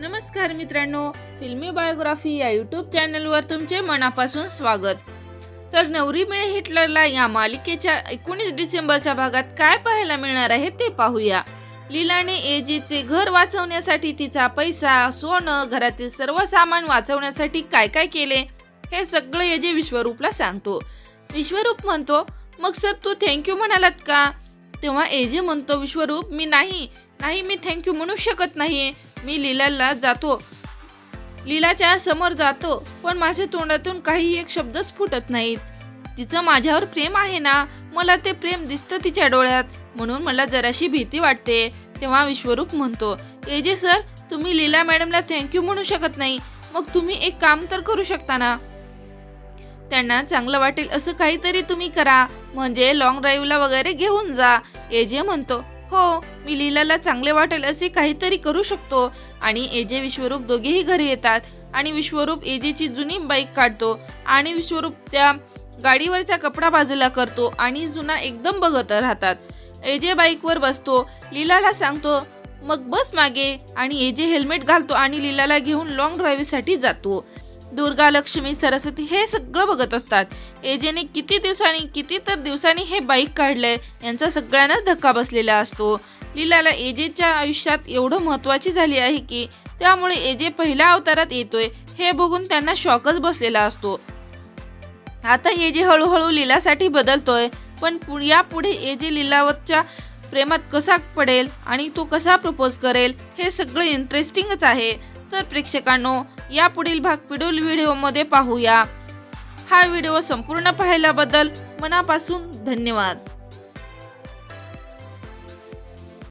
नमस्कार मित्रांनो फिल्मी बायोग्राफी या यूट्यूब चॅनलवर तुमचे मनापासून स्वागत. तर नवरी मिळे हिटलरला या मालिकेच्या एकोणीस डिसेंबरच्या भागात काय पाहायला मिळणार आहे ते पाहूया. लीलाने एजीचे घर वाचवण्यासाठी तिचा पैसा सोनं घरातील सर्व सामान वाचवण्यासाठी काय काय केले हे सगळं एजी विश्वरूपला सांगतो. विश्वरूप म्हणतो मग सर तू थँक्यू म्हणालात का? तेव्हा एजे म्हणतो विश्वरूप मी नाही. नाही मी थँक्यू म्हणू शकत नाही मी लीलाला जातो. लीलाच्या समोर जातो पण माझ्या तोंडातून काही एक शब्दच फुटत नाहीत. तिचं माझ्यावर प्रेम आहे ना मला ते प्रेम दिसतं तिच्या डोळ्यात. म्हणून मला जराशी भीती वाटते तेव्हा विश्वरूप म्हणतो एजे सर तुम्ही लीला मॅडमला थँक्यू म्हणू शकत नाही. मग तुम्ही एक काम तर करू शकता ना? त्यांना चांगलं वाटेल असं काहीतरी तुम्ही करा. म्हणजे लॉंग ड्राईव्हला वगैरे घेऊन जा. एजे म्हणतो. हो मी लीलाला चांगले वाटेल असे काहीतरी करू शकतो. आणि एजे विश्वरूप दोघेही घरी येतात. आणि विश्वरूप एजेची जुनी बाईक काढतो. आणि विश्वरूप त्या गाडीवरचा कपडा बाजूला करतो आणि जुना एकदम बघत राहतात. एजे बाईकवर बसतो. लीलाला सांगतो मग बस मागे. आणि एजे हेल्मेट घालतो आणि लीलाला घेऊन लॉंग ड्राईव्हसाठी जातो. दुर्गा लक्ष्मी सरस्वती हे सगळं बघत असतात. एजेने किती दिवसांनी किती तर दिवसांनी हे बाईक काढलंय यांचा सगळ्यांनाच धक्का बसलेला असतो. लीलाला एजेच्या आयुष्यात एवढं महत्वाची झाली आहे की त्यामुळे एजे पहिल्या अवतारात येतोय हे बघून त्यांना शॉकच बसलेला असतो. आता एजे हळूहळू लीलासाठी बदलतोय पण यापुढे एजे लीलावतच्या प्रेमात कसा पडेल आणि तो कसा प्रपोज करेल हे सगळं इंटरेस्टिंगच आहे. तर प्रेक्षकांनो यापुढील भाग पुढील व्हिडिओमध्ये पाहूया. हा व्हिडिओ संपूर्ण पाहिल्याबद्दल मनापासून धन्यवाद.